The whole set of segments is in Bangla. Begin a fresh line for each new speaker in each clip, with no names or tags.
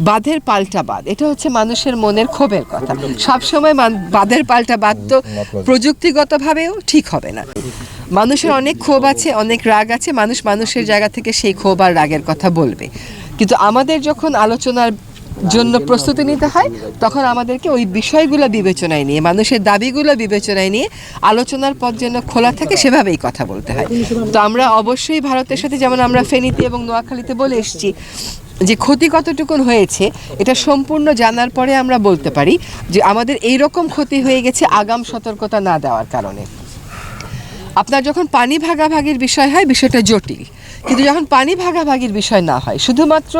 বাঁধের পাল্টা বাঁধ। এটা হচ্ছে মানুষের মনের ক্ষোভের কথা। সবসময় বাঁধের পাল্টা বাঁধ তো প্রযুক্তিগতভাবেও ঠিক হবে না। মানুষের অনেক ক্ষোভ আছে, অনেক রাগ আছে, মানুষ মানুষের জায়গা থেকে সেই ক্ষোভ আর রাগের কথা বলবে। কিন্তু আমাদের যখন আলোচনার জন্য প্রস্তুতি নিতে হয়, তখন আমাদেরকে ওই বিষয়গুলো বিবেচনায় নিয়ে, মানুষের দাবিগুলো বিবেচনায় নিয়ে আলোচনার পথ যেন খোলা থাকে, সেভাবেই কথা বলতে হয়। তো আমরা অবশ্যই ভারতের সাথে, যেমন আমরা ফেনীতে এবং নোয়াখালীতে বলে এসেছি যে ক্ষতি কতটুকুন হয়েছে, এটা সম্পূর্ণ জানার পরে আমরা বলতে পারি যে আমাদের এই রকম ক্ষতি হয়ে গেছে আগাম সতর্কতা না দেওয়ার কারণে। আপনার যখন পানি ভাগাভাগির বিষয় হয়, বিষয়টা জটিল। কিন্তু যখন পানি ভাগাভাগির বিষয় না হয়, শুধুমাত্র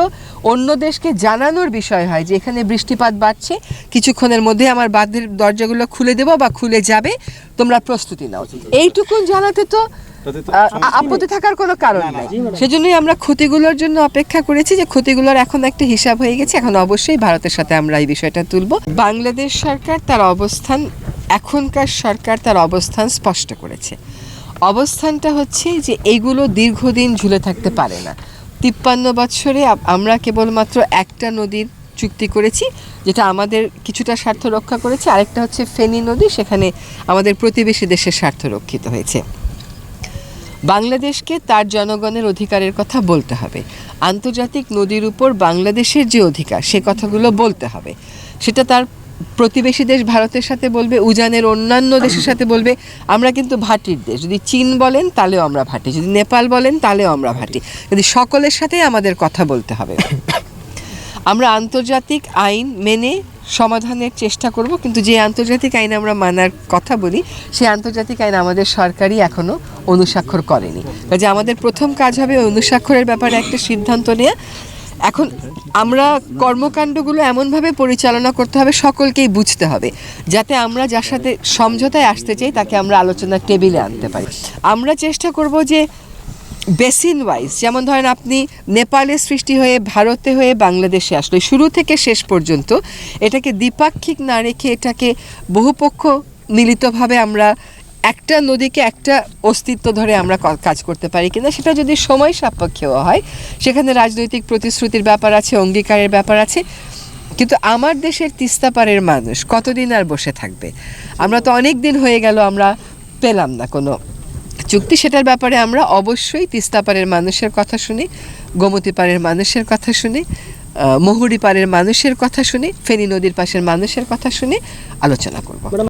অন্য দেশকে জানানোর বিষয় হয় যে এখানে বৃষ্টিপাত বাড়ছে, কিছুক্ষণের মধ্যে আমার বাঁধের দরজাগুলো খুলে দেবো বা খুলে যাবে, তোমরা প্রস্তুতি নাও। এইটুকুন জানাতে তো আপত্তি থাকার কোনো কারণ নাই। সেজন্যই আমরা ক্ষতিগুলোর জন্য অপেক্ষা করেছি যে ক্ষতিগুলোর এখন একটা হিসাব হয়ে গেছে এখন অবশ্যই ভারতের সাথে আমরা এই বিষয়টা তুলব। বাংলাদেশ সরকার তার অবস্থান এখনকার সরকার তার অবস্থান স্পষ্ট করেছে। অবস্থানটা হচ্ছে যে এইগুলো দীর্ঘদিন ঝুলে থাকতে পারে না। তিপ্পান্ন বৎসরে আপ- আমরা কেবলমাত্র একটা নদীর চুক্তি করেছি যেটা আমাদের কিছুটা স্বার্থ রক্ষা করেছে। আরেকটা হচ্ছে ফেনী নদী সেখানে আমাদের প্রতিবেশী দেশের স্বার্থ রক্ষিত হয়েছে। বাংলাদেশকে তার জনগণের অধিকারের কথা বলতে হবে। আন্তর্জাতিক নদীর উপর বাংলাদেশের যে অধিকার, সে কথাগুলো বলতে হবে। সেটা তার প্রতিবেশী দেশ ভারতের সাথে বলবে, উজানের অন্যান্য দেশের সাথে বলবে। আমরা কিন্তু ভাটির দেশ। যদি চীন বলেন, তাহলেও আমরা ভাটি। যদি নেপাল বলেন, তাহলেও আমরা ভাটি। যদি সকলের সাথেই আমাদের কথা বলতে হবে। আমরা আন্তর্জাতিক আইন মেনে সমাধানের চেষ্টা করব, কিন্তু যে আন্তর্জাতিক আইন আমরা মানার কথা বলি, সেই আন্তর্জাতিক আইন আমাদের সরকারই এখনও অনুস্বাক্ষর করেনি। কাজে আমাদের প্রথম কাজ হবে অনুস্বাক্ষরের ব্যাপারে একটা সিদ্ধান্ত নেওয়া এখন আমরা কর্মকাণ্ডগুলো এমনভাবে পরিচালনা করতে হবে, সকলকেই বুঝতে হবে, যাতে আমরা যার সাথে সমঝোতায় আসতে চাই, তাকে আমরা আলোচনার টেবিলে আনতে পারি। আমরা চেষ্টা করব যে বেসিন ওয়াইজ যেমন ধরেন আপনি নেপালে সৃষ্টি হয়ে ভারতে হয়ে বাংলাদেশে আসলো শুরু থেকে শেষ পর্যন্ত এটাকে দ্বিপাক্ষিক না রেখে এটাকে বহুপক্ষ মিলিতভাবে আমরা একটা নদীকে একটা অস্তিত্ব ধরে আমরা কাজ করতে পারি কিনা, সেটা যদি সময় সাপেক্ষেও হয়, সেখানে রাজনৈতিক প্রতিশ্রুতির ব্যাপার আছে, অঙ্গীকারের ব্যাপার আছে, কিন্তু আমার দেশের তিস্তাপাড়ের মানুষ কতদিন আর বসে থাকবে? আমরা তো অনেক দিন হয়ে গেল, আমরা পেলাম না কোনো চুক্তি, সেটার ব্যাপারে আমরা অবশ্যই তিস্তাপাড়ের মানুষের কথা শুনি, গোমতী পাড়ের মানুষের কথা শুনি মহুরী পাড়ের মানুষের কথা শুনি, ফেনী নদীর পাশের মানুষের কথা শুনি, আলোচনা করব।